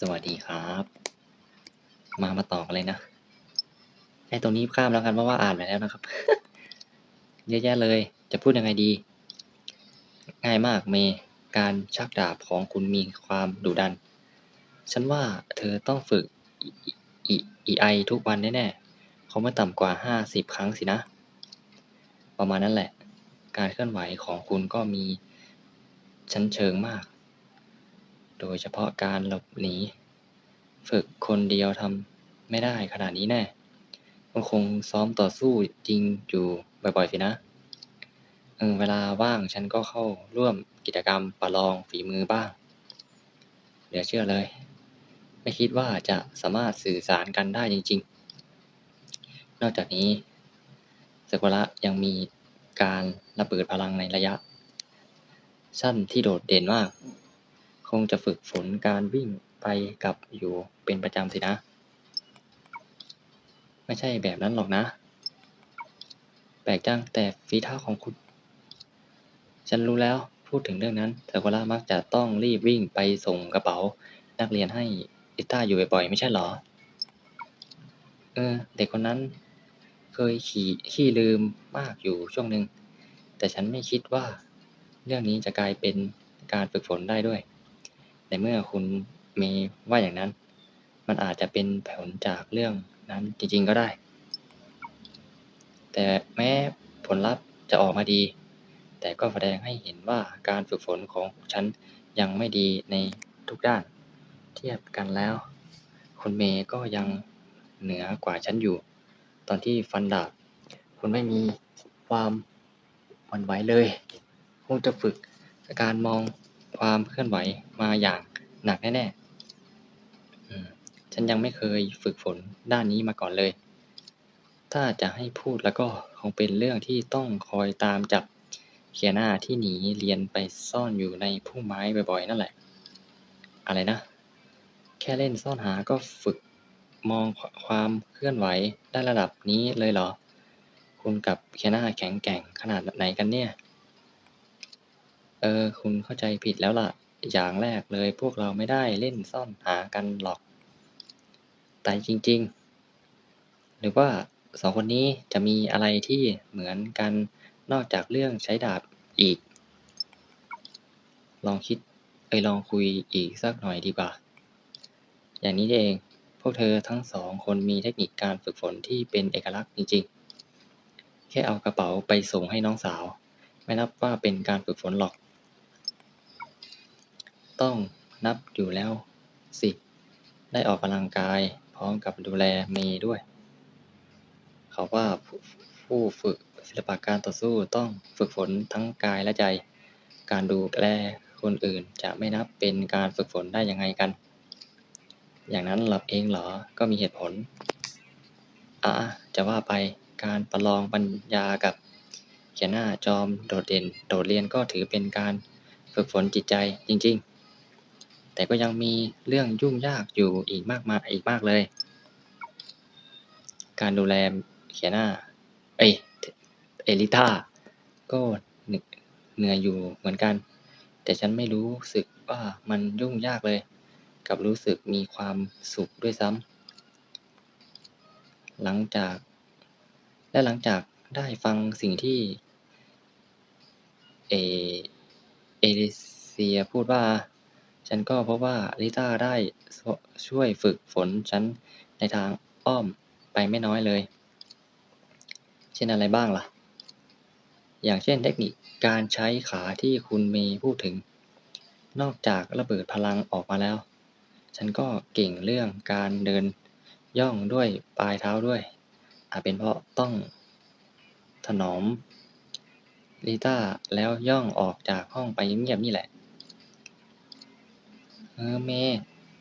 สวัสดีครับ มามาต่อกันเลยนะไอ้ตรงนี้ข้ามแล้วกันเพราะว่าอ่านไปแล้วนะครับ เยอะแยะเลย จะพูดยังไงดี ง่ายมากเมย์การชักดาบของคุณมีความดุดัน ฉันว่าเธอต้องฝึกอีไอทุกวันแน่ๆเขาไม่ต่ำกว่าห้าสิบครั้งสินะ ประมาณนั้นแหละ การเคลื่อนไหวของคุณก็มีชั้นเชิงมาก โดยเฉพาะการหลบหนี ฝึกคนเดียวทำไม่ได้ขนาดนี้แน่คุณคงซ้อมต่อสู้จริงอยู่บ่อยๆสินะเออเวลาว่างฉันก็เข้าร่วมกิจกรรมประลองฝีมือบ้างเหลือเชื่อเลย ไม่คิดว่าจะสามารถสื่อสารกันได้จริง ๆ นอกจากนี้สกุระยังมีการระเบิดพลังในระยะ สั้นที่โดดเด่นมาก งจะฝึกฝนการวิ่งไปกลับอยู่เป็นประจำสินะ ไม่ใช่แบบนั้นหรอกนะ แปลกจังแต่ฝีเท้าของคุณ ฉันรู้แล้วพูดถึงเรื่องนั้นซากุระมักจะต้องรีบวิ่งไปส่งกระเป๋า นักเรียนให้อิต้าอยู่บ่อยๆไม่ใช่หรอ เออ เด็กคนนั้น เคยขี่ขี้ลืมมากอยู่ช่วงหนึ่งแต่ฉันไม่คิดว่า เรื่องนี้จะกลายเป็นการฝึกฝนได้ด้วย ในเมื่อคุณเมย์ว่าอย่างนั้น มันอาจจะเป็นผลจากเรื่องนั้นจริงๆก็ได้ แต่แม้ผลลัพธ์จะออกมาดี แต่ก็แสดงให้เห็นว่าการฝึกฝนของฉันยังไม่ดีในทุกด้าน เทียบกันแล้ว คุณเมย์ก็ยังเหนือกว่าฉันอยู่ ตอนที่ฟันดาบ คุณไม่มีความหวั่นไหวเลย คงจะฝึกการมอง ความเคลื่อนไหวมาอย่างหนักแน่ๆฉันยังไม่เคยฝึกฝนด้านนี้มาก่อนเลย ถ้าจะให้พูดแล้วก็คงเป็นเรื่องที่ต้องคอยตามจับเคียนาที่หนีเรียนไปซ่อนอยู่ในพุ่มไม้บ่อยๆ นั่นแหละ อะไรนะ แค่เล่นซ่อนหาก็ฝึกมองความเคลื่อนไหวได้ระดับนี้เลยเหรอ คุณกับเคียนาแข็งแกร่งขนาดไหนกันเนี่ย เออ คุณเข้าใจผิดแล้วล่ะ อย่างแรกเลยพวกเราไม่ได้เล่นซ่อนหากันหรอก แต่จริง ๆ หรือว่าสองคนนี้จะมีอะไรที่เหมือนกันนอกจากเรื่องใช้ดาบอีก ลองคิดเอยลองคุยอีกสักหน่อยดีกว่า อย่างนี้เอง พวกเธอทั้งสองคนมีเทคนิคการฝึกฝนที่เป็นเอกลักษณ์จริง ๆ แค่เอากระเป๋าไปส่งให้น้องสาว ไม่นับว่าเป็นการฝึกฝนหรอก ต้องนับอยู่แล้วสิ ได้ออกกำลังกายพร้อมกับดูแลเมย์ด้วย เขาว่าผู้ฝึกศิลปะการต่อสู้ต้องฝึกฝนทั้งกายและใจ การดูแลคนอื่นจะไม่นับเป็นการฝึกฝนได้ยังไงกัน อย่างนั้นหรอเองเหรอ ก็มีเหตุผล อะ จะว่าไป การประลองปัญญากับเขียนหน้าจอมโดดเด่น โดดเรียนก็ถือเป็นการฝึกฝนจิตใจจริง ๆ แต่ก็ยังมีเรื่องยุ่งยากอยู่อีกมากมายอีกมากเลย การดูแลเขียนหน้าเอยเอลิต้าก็เหนื่อยอยู่เหมือนกัน แต่ฉันไม่รู้สึกว่ามันยุ่งยากเลย กับรู้สึกมีความสุขด้วยซ้ำหลังจาก และหลังจากได้ฟังสิ่งที่ เอเอลิเซียพูดว่า ฉันก็พบว่าลิต้าได้ช่วยฝึกฝนฉันในทางอ้อมไปไม่น้อยเลย เช่นอะไรบ้างล่ะ อย่างเช่นเทคนิคการใช้ขาที่คุณมย์พูดถึง นอกจากระเบิดพลังออกมาแล้ว ฉันก็เก่งเรื่องการเดินย่องด้วยปลายเท้าด้วย อาจเป็นเพราะต้องถนอมลิต้าแล้วย่องออกจากห้องไปเงียบๆนี่แหละ เออเมย์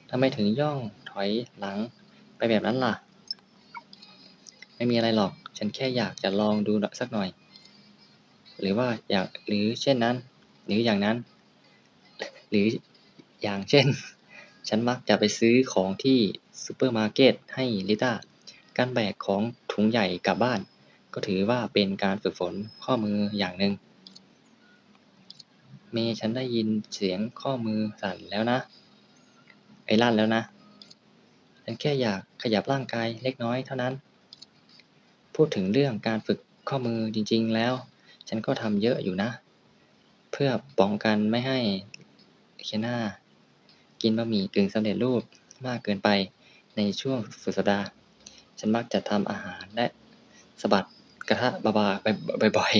ทำไมถึงย่องถอยหลังไปแบบนั้นล่ะ ไม่มีอะไรหรอก ฉันแค่อยากจะลองดูสักหน่อย หรือว่าอยากหรือเช่นนั้น หรืออย่างนั้น หรืออย่างเช่น ฉันมักจะไปซื้อของที่ซูเปอร์มาร์เก็ตให้ลิต้า การแบกของถุงใหญ่กลับบ้าน ก็ถือว่าเป็นการฝึกฝนข้อมืออย่างหนึ่งเมย์ฉันได้ยินเสียงข้อมือสั่นแล้วนะ ไอ้ลั่นแล้วนะฉันแค่อยากขยับร่างกายเล็กน้อยเท่านั้น พูดถึงเรื่องการฝึกข้อมือจริง ๆ แล้ว ฉันก็ทำเยอะอยู่นะ เพื่อป้องกันไม่ให้เคียนากินบะหมี่กึ่งสำเร็จรูปมากเกินไปในช่วงสุดสัปดาห์ ฉันมักจะทำอาหารและสะบัดกระทะบาๆไปบ่อย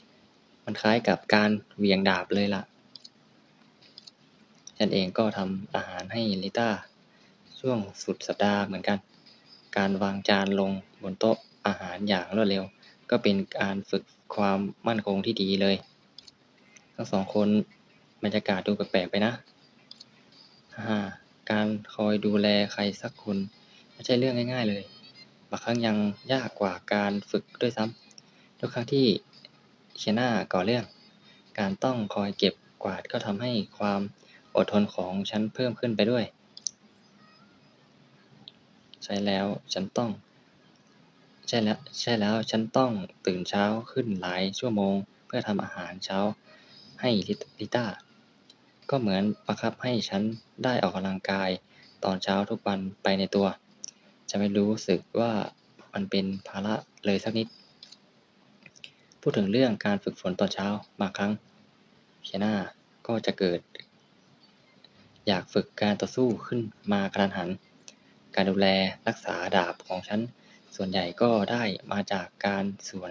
ๆ มันคล้ายกับการเหวี่ยงดาบเลยล่ะ ฉันเองก็ทำอาหารให้ลิต้าช่วงสุดสัปดาห์เหมือนกัน การวางจานลงบนโต๊ะอาหารอย่างรวดเร็ว ก็เป็นการฝึกความมั่นคงที่ดีเลย ทั้งสองคนบรรยากาศดูแปลกๆไปนะาการคอยดูแลใครสักคนไม่ใช่เรื่องง่าย ๆเลย บางครั้งยังยากกว่าการฝึกด้วยซ้ำทุกครั้งที่เคียนาก่อเรื่อง การต้องคอยเก็บกวาดก็ทำให้ความ อดทนของฉันเพิ่มขึ้นไปด้วย ใช่แล้วฉันต้อง ใช่แล้วใช่แล้วฉันต้องตื่นเช้าขึ้นหลายชั่วโมง เพื่อทำอาหารเช้าให้ลิต้าก็เหมือนบังคับให้ฉันได้ออกกำลังกายตอนเช้าทุกวันไปในตัว จะไม่รู้สึกว่ามันเป็นภาระเลยสักนิด พูดถึงเรื่องการฝึกฝนตอนเช้าบางครั้งเคียนาก็จะเกิด อยากฝึกการต่อสู้ขึ้นมากระทันหัน การดูแลรักษาดาบของฉัน ส่วนใหญ่ก็ได้มาจากการส่วน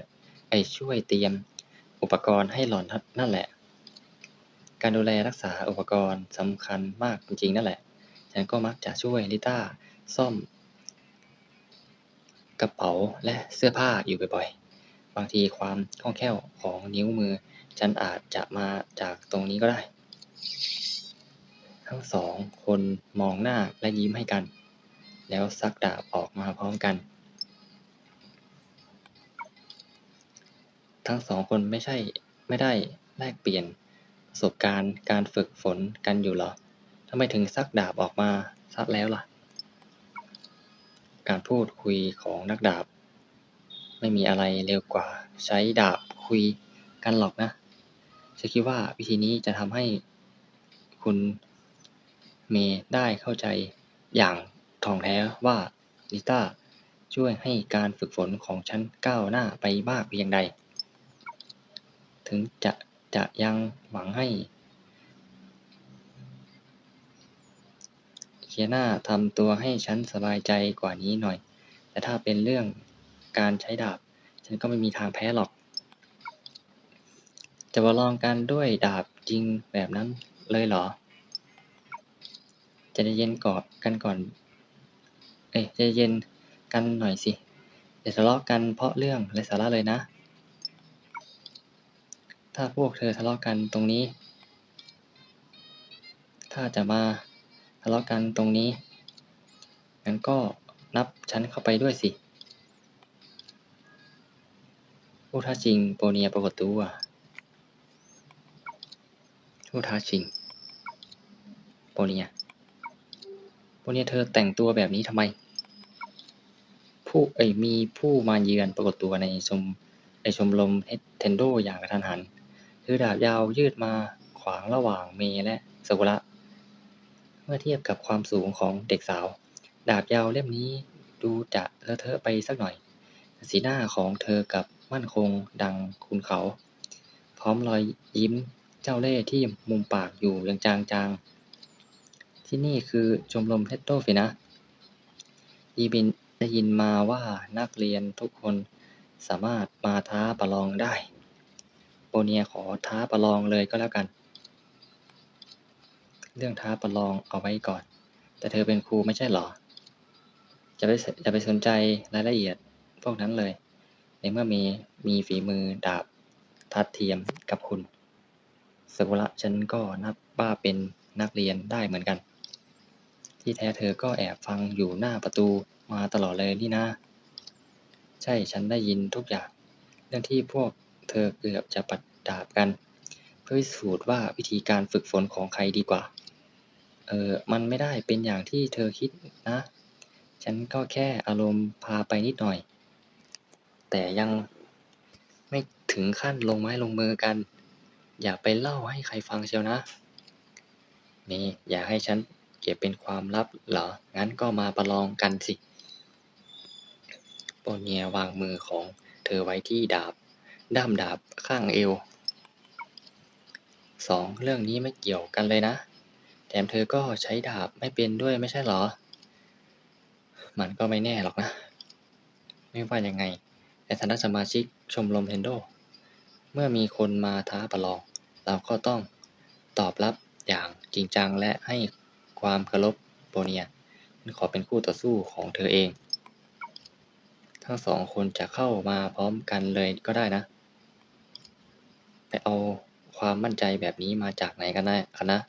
ไอช่วยเตรียมอุปกรณ์ให้หล่อนนั่นแหละ การดูแลรักษาอุปกรณ์สำคัญมากจริงๆนั่นแหละ ฉันก็มักจะช่วยลิต้าซ่อม กระเป๋าและเสื้อผ้าอยู่บ่อยๆ บางทีความคล่องแคล่วของนิ้วมือ ฉันอาจจะมาจากตรงนี้ก็ได้ ทั้งสองคนมองหน้าและยิ้มให้กัน แล้วซักดาบออกมาพร้อมกัน ทั้งสองคนไม่ใช่ไม่ได้แลกเปลี่ยนประสบการณ์การฝึกฝนกันอยู่หรอทำไมถึงซักดาบออกมาซะแล้วล่ะ การพูดคุยของนักดาบ ไม่มีอะไรเร็วกว่าใช้ดาบคุยกันหรอกนะฉันคิดว่าวิธีนี้จะทำให้คุณ เมย์ได้เข้าใจอย่างถ่องแท้ว่าลิต้าช่วยให้การฝึกฝนของฉันก้าวหน้าไปมากเพียงใด ถึงจะจะยังหวังให้เคียนาทำตัวให้ฉันสบายใจกว่านี้หน่อย แต่ถ้าเป็นเรื่องการใช้ดาบ ฉันก็ไม่มีทางแพ้หรอก จะมาลองกันด้วยดาบจริงแบบนั้นเลยเหรอ จะเย็นกอนกันก่อน เอ้ยใจเย็นกันหน่อยสิอย่าทะเลาะกันเพราะเรื่องไร้สาระเลยนะ ถ้าพวกเธอทะเลาะกันตรงนี้ ถ้าจะมาทะเลาะกันตรงนี้งั้นก็นับฉันเข้าไปด้วยสิผู้ท้าชิงโปเนียปรากฏตัวผู้ท้าชิงโปเนีย โปเนียเธอแต่งตัวแบบนี้ทำไม ผู้เอ้ยมีผู้มาเยือนปรากฏตัวในชมในชมรมเทนโดอย่างกระทันหันถือดาบยาวยืดมาขวางระหว่างเมและซกุระเมื่อเทียบกับความสูงของเด็กสาว ดาบยาวเล่มนี้ดูจะเลอะเทอะไปสักหน่อย สีหน้าของเธอกับมั่นคงดังคุณเขา พร้อมรอยยิ้มเจ้าเล่ห์ที่มุมปากอยู่อย่างจางๆ ที่นี่คือชมรมเทนโดสินะยีบินได้ยินมาว่านักเรียนทุกคนสามารถมาท้าประลองได้ โปเนียขอท้าประลองเลยก็แล้วกัน เรื่องท้าประลองเอาไว้ก่อน แต่เธอเป็นครูไม่ใช่หรอ จะไปจะไปสนใจรายละเอียดพวกนั้นเลย ในเมื่อมีมีฝีมือดาบทัดเทียมกับคุณสกุระฉันก็นับว่าเป็นนักเรียนได้เหมือนกัน ที่แท้เธอก็แอบฟังอยู่หน้าประตูมาตลอดเลยนี่นะใช่ ฉันได้ยินทุกอย่าง เรื่องที่พวกเธอเกือบจะปัดดาบกัน เพื่อพิสูจน์ว่าวิธีการฝึกฝนของใครดีกว่า เออ มันไม่ได้เป็นอย่างที่เธอคิดนะ ฉันก็แค่อารมณ์พาไปนิดหน่อย แต่ยังไม่ถึงขั้นลงไม้ลงมือกัน อย่าไปเล่าให้ใครฟังเชียวนะ นี่ อย่าให้ฉัน เก็บเป็นความลับเหรอ งั้นก็มาประลองกันสิ โปเนียวางมือของเธอไว้ที่ดาบ ด้ามดาบข้างเอวสองเรื่องนี้ไม่เกี่ยวกันเลยนะ แถมเธอก็ใช้ดาบไม่เป็นด้วยไม่ใช่เหรอ มันก็ไม่แน่หรอกนะ ไม่ว่ายังไง ในฐานะสมาชิกชมรมเทนโด เมื่อมีคนมาท้าประลอง เราก็ต้องตอบรับอย่างจริงจังและให้ ความเคารพโปเนียฉันขอเป็นคู่ต่อสู้ของเธอเอง ทั้งสองคนจะเข้ามาพร้อมกันเลยก็ได้นะ ไปเอาความมั่นใจแบบนี้มาจากไหนกันแน่กันะ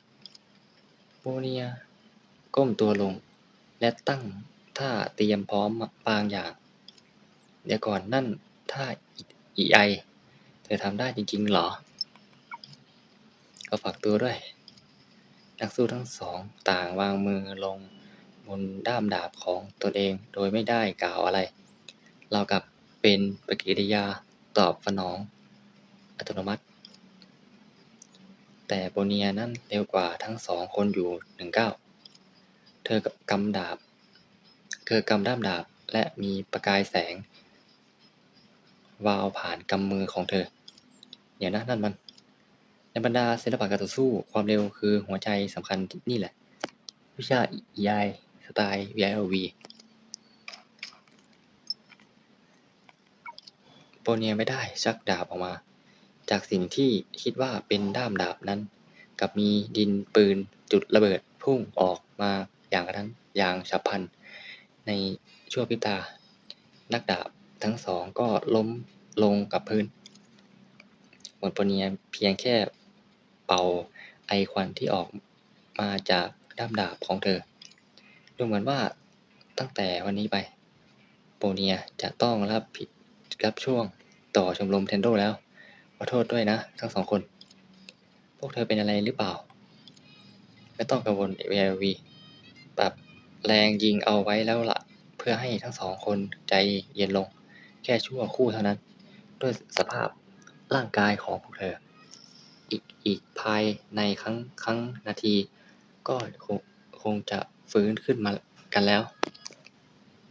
โปเนียก้มตัวลง และตั้งท่าเตรียมพร้อมบางอย่าง เดี๋ยวก่อนนั่นท่าอีไอ เธอทำได้จริงๆหรอ ก็ฝากตัวด้วย นักสู้ทั้งสองต่างวางมือลงบนด้ามดาบของตนเองโดยไม่ได้กล่าวอะไร เรากับเป็นปฏิกิริยาตอบสนอง อัตโนมัติ แต่โบเนียนั้นเร็วกว่าทั้งสองคนอยู่หนึ่งเก้าเธอกับกำดาบ เธอกำด้ามดาบและมีประกายแสง วาวผ่านกำมือของเธอเดี๋ยวนะนั่นมัน บรรดาศิลปะการต่อสู้ความเร็วคือหัวใจสำคัญนี่แหละ วิชา EI สไตล์ VILV โปเนียไม่ได้ชักดาบออกมา จากสิ่งที่คิดว่าเป็นด้ามดาบนั้น กับมีดินปืนจุดระเบิดพุ่งออกมาอย่างกระทันอย่างฉับพลัน ในชั่วพริบตา นักดาบทั้งสองก็ล้มลงกับพื้นหมดโปเนียเพียงแค่ เป่าไอควันที่ออกมาจากด้ามดาบของเธอ ดูเหมือนว่าตั้งแต่วันนี้ไปโปเนียจะต้องรับผิดรับช่วงต่อชมรมเทนโดแล้ว ขอโทษด้วยนะ ทั้งสองคน พวกเธอเป็นอะไรหรือเปล่า ไม่ต้องกังวล VLV ปรับแรงยิงเอาไว้แล้วละ่ะ เพื่อให้ทั้งสองคนใจเย็นลง แค่ชั่วคู่เท่านั้น ด้วยสภาพร่างกายของพวกเธอ อีกอีกภายในครั้งครั้งนาที ก็คงคงจะฟื้นขึ้นมากันแล้ว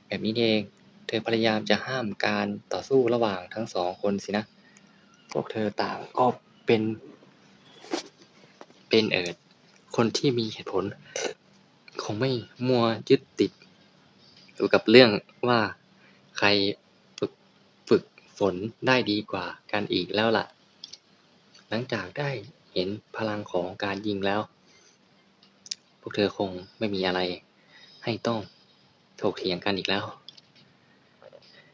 แบบนี้เอง เธอพยายามจะห้ามการต่อสู้ระหว่างทั้งสองคนสินะ พวกเธอต่างก็เป็น เป็นเอิดคนที่มีเหตุผล คงไม่มัวยึดติดอยู่กับเรื่องว่าใครฝึกฝึกฝนได้ดีกว่ากันอีกแล้วล่ะ หลังจากได้เห็นพลังของการยิงแล้ว พวกเธอคงไม่มีอะไรให้ต้องถกเถียงกันอีกแล้ว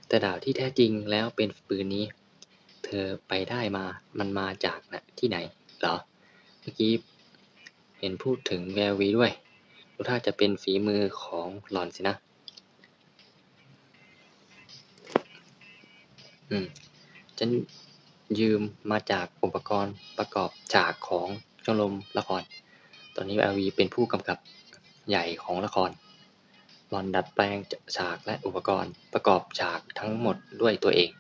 แต่ดาบที่แท้จริงแล้วเป็นปืนนี้ เธอไปได้มา มันมาจากนะที่ไหนเหรอ เมื่อกี้เห็นพูดถึงแวววีด้วยดูท่าจะเป็นฝีมือของหลอนสินะ อืม ฉัน ยืมมาจากอุปกรณ์ประกอบฉากของชมรมละคร ตอนนี้ LV เป็นผู้กำกับใหญ่ของละครหลอนดัดแปลงฉากและอุปกรณ์ประกอบฉากทั้งหมดด้วยตัวเอง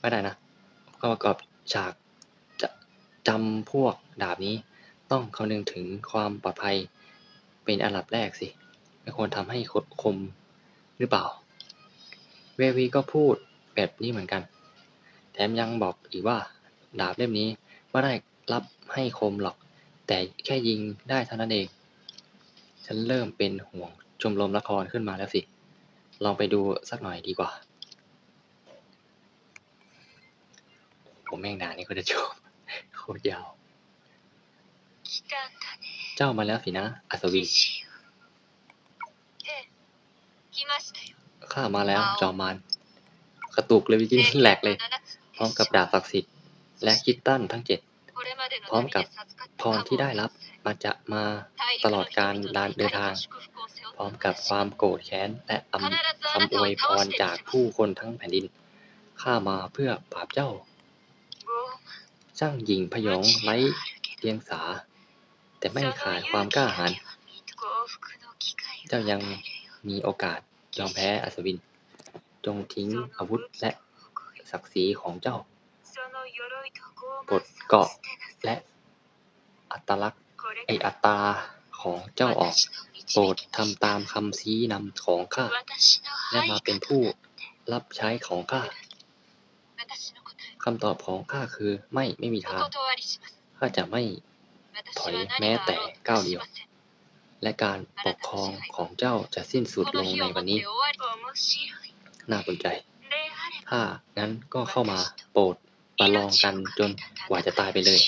ไม่ได้นะก็ประกอบฉากจะจำพวกดาบนี้ ต้องคำนึงถึงความปลอดภัยเป็นอันดับแรกสิไม่ควรทำให้คมหรือเปล่า เววีก็พูดแบบนี้เหมือนกัน แถมยังบอกอีกว่า ดาบเล่มนี้ไม่ได้รับให้คมหรอก แต่แค่ยิงได้เท่านั้นเอง ฉันเริ่มเป็นห่วงชมรมละครขึ้นมาแล้วสิ ลองไปดูสักหน่อยดีกว่า ผมแม่งด่านี่ก็จะจบโคตรยาว เจ้ามาแล้วสินะ อัศวินข้ามาแล้วจอมมานกระตุกเลยวิจิแหลกเลย พร้อมกับดาบศักดิ์สิทธิ์และคิตตันทั้งเจ็ดพร้อมกับพรที่ได้รับมาจะมาตลอดการเดินทาง พร้อมกับความโกรธแค้นและอำคำอวยพรจากผู้คนทั้งแผ่นดินข้ามาเพื่อปราบเจ้าช่างหญิงพยองไร้เดียงสา แต่ไม่ขาดความกล้าหาญเจ้ายังมีโอกาสยอมแพ้อัศวิน จงทิ้งอาวุธและ ศักดิ์ศรีของเจ้าปลดเกราะและอัตลักษณ์ไออัตราขของเจ้าออกโปรดทำตามคำชี้นำของข้า และมาเป็นผู้รับใช้ของข้าคำตอบของข้าคือไม่ไม่มีทางข้าจะไม่ถอยแม้แต่ก้าวเดียว และการปกครองของเจ้าจะสิ้นสุดลงในวันนี้ น่าสนใจ ถ้างั้นก็เข้ามาโปรดประลองกันจนกว่าจะตายไปเลย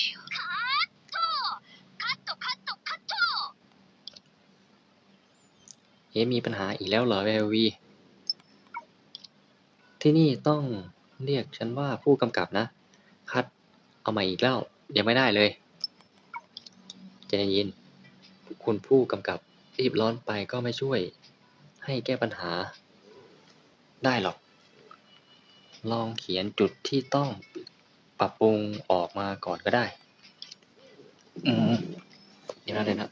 เอ๊มีปัญหาอีกแล้วเหรอเววี ที่นี่ต้องเรียกฉันว่าผู้กำกับนะ คัด เอาใหม่อีกแล้ว ยังไม่ได้เลยใจเย็นคุณผู้กำกับรีบร้อนไปก็ไม่ช่วย ให้แก้ปัญหา ได้หรอก ลองเขียนจุดที่ต้องปรับปรุงออกมาก่อนก็ได้ อืมเดี๋ยวนะเดี๋ยวนะ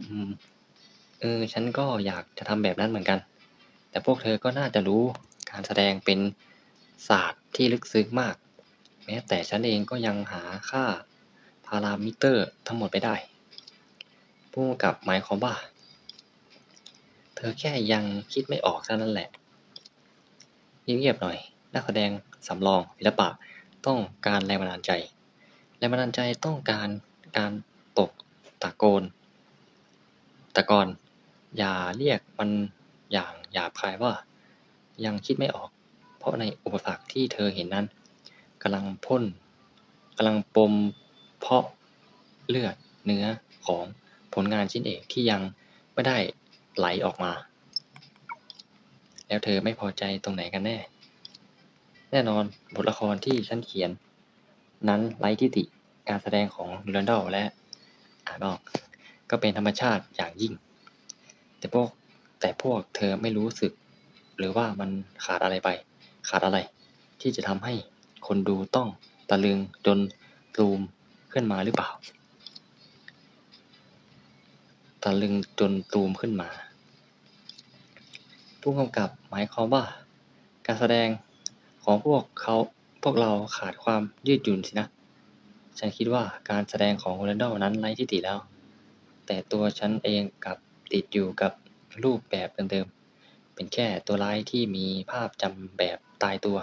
อืมเออฉันก็อยากจะทำแบบนั้นเหมือนกัน แต่พวกเธอก็น่าจะรู้การแสดงเป็นศาสตร์ที่ลึกซึ้งมาก แม้แต่ฉันเองก็ยังหาค่าพารามิเตอร์ทั้งหมดไม่ได้ผู้กำกับหมายความว่า เธอแค่ยังคิดไม่ออกเท่านั้นแหละ เงียบๆหน่อย นักแสดงสำรองศิลปะต้องการแรงบันดาลใจ แรงบันดาลใจต้องการการตกตะโกนต่ก่อนอย่าเรียกมันอย่างหยาบคายว่า ยังคิดไม่ออก เพราะในอุปสรรคที่เธอเห็นนั้นกำลังพ่นกำลังปมเพาะเลือดเนื้อของผลงานชิ้นเอกที่ยังไม่ได้ไหลออกมา แล้วเธอไม่พอใจตรงไหนกันแน่ แน่นอนบทละครที่ฉันเขียน นั้นไร้ทิฏฐิการแสดงของเรนดอลและอ่านออกก็เป็นธรรมชาติอย่างยิ่ง แต่พวกแต่พวกเธอไม่รู้สึก หรือว่ามันขาดอะไรไป ขาดอะไร ที่จะทำให้คนดูต้องตะลึงจนตูมขึ้นมาหรือเปล่า ตะลึงจนตูมขึ้นมา ผู้กำกับหมายความว่า การแสดงของพวกเขาพวกเราขาดความยืดหยุ่นสินะ ฉันคิดว่าการแสดงของโรนัลโดนั้นไร้ที่ติแล้ว แต่ตัวฉันเองกับติดอยู่กับรูปแบบเดิมๆเป็นแค่ตัวร้ายที่มีภาพจำแบบตายตัว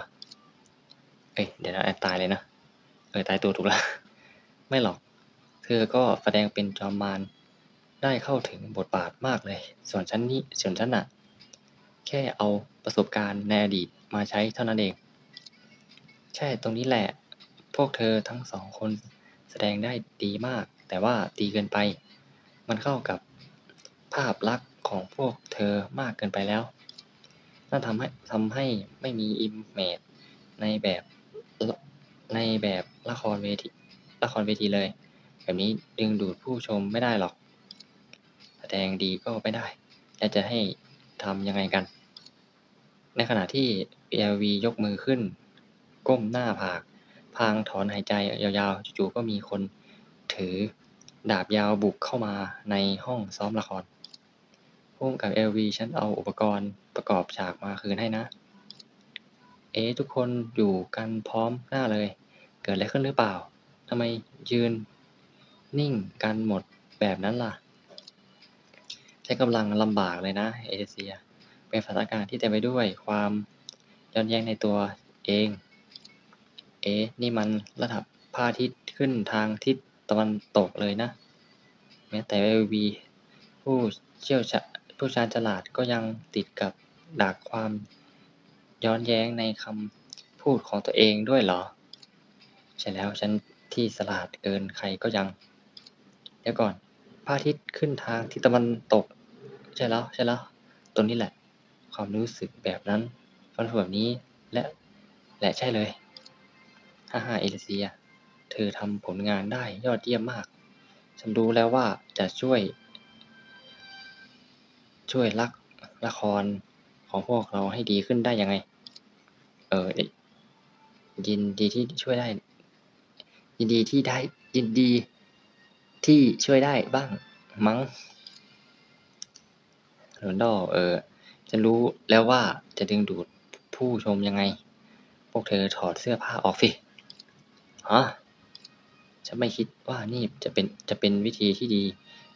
เอ้ยเดี๋ยวนะตายเลยนะ เออตายตัวถูกแล้วไม่หรอก เธอก็แสดงเป็นจอมมารได้เข้าถึงบทบาทมากเลย ส่วนฉันนี่ส่วนฉันน่ะ แค่เอาประสบการณ์ในอดีตมาใช้เท่านั้นเอง ใช่ตรงนี้แหละ พวกเธอทั้งสองคนแสดงได้ดีมาก แต่ว่าดีเกินไป มันเข้ากับภาพลักษณ์ของพวกเธอมากเกินไปแล้วนั่นทำให้ทำให้ไม่มีอิมเมจในแบบในแบบละครเวทีละครเวทีเลย แบบนี้ดึงดูดผู้ชมไม่ได้หรอก แสดงดีก็ไม่ได้แล้วจะให้ ทำยังไงกัน ในขณะที่ PLV ยกมือขึ้น ก้มหน้าผาก พางถอนหายใจยาวๆ จู่ๆก็มีคนถือดาบยาวบุกเข้ามาในห้องซ้อมละครพุ่มกับ LV ฉันเอาอุปกรณ์ประกอบฉากมาคืนให้นะ เอ๊ทุกคนอยู่กันพร้อมหน้าเลย เกิดอะไรขึ้นหรือเปล่าทำไมยืน นิ่งกันหมดแบบนั้นล่ะ ใช้กำลังลำบากเลยนะเอเชีย เป็นสถานการณ์ที่เต็มไปด้วยความย้อนแย้งในตัวเอง เอ๊นี่มันระดับพระอาทิตย์ขึ้นทางทิศตะวันตกเลยนะ แม้แต่เอวีผู้เชี่ยวชาญผู้ชาญฉลาดก็ยังติดกับดักความย้อนแย้งในคำพูดของตัวเองด้วยเหรอ ใช่แล้วฉันที่ฉลาดเกินใครก็ยัง เดี๋ยวก่อน พระอาทิตย์ขึ้นทางทิศตะวันตก ใช่แล้วใช่แล้วตรงนี้แหละ ความรู้สึกแบบนั้นฟันแบบนี้และและใช่เลยฮ่าฮ่าเอลิเซีย เธอทำผลงานได้ยอดเยี่ยมมาก ฉันรู้แล้วว่าจะช่วย ช่วยรักละครของพวกเราให้ดีขึ้นได้ยังไง เออเอ่อยินดีที่ช่วยได้ ยินดีที่ได้ยินดี ที่ช่วยได้บ้างมั้งโรนลโดเออฉันรู้แล้วว่าจะดึงดูดผู้ชมยังไง พวกเธอถอดเสื้อผ้าออกสิฮะฉันไม่คิดว่านี่จะเป็นจะเป็นวิธีที่ดี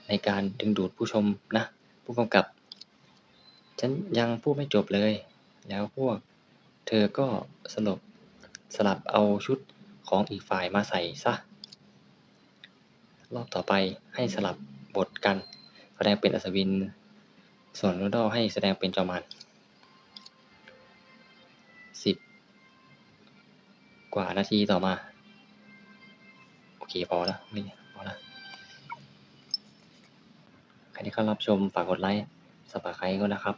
ในการดึงดูดผู้ชมนะ ผู้กำกับ ฉันยังพูดไม่จบเลย แล้วพวก เธอก็สลบสลับเอาชุดของอีกฝ่ายมาใส่ซะ รอบต่อไปให้สลับบทกัน แสดงเป็นอัศวิน ส่วนนูดอให้แสดงเป็นจอมมารสิบกว่านาทีต่อมา โอเค พอแล้วไม่พอแล้วใครที่เข้ารับชมฝากกดไลค์สับสไครต์ก็นะครับ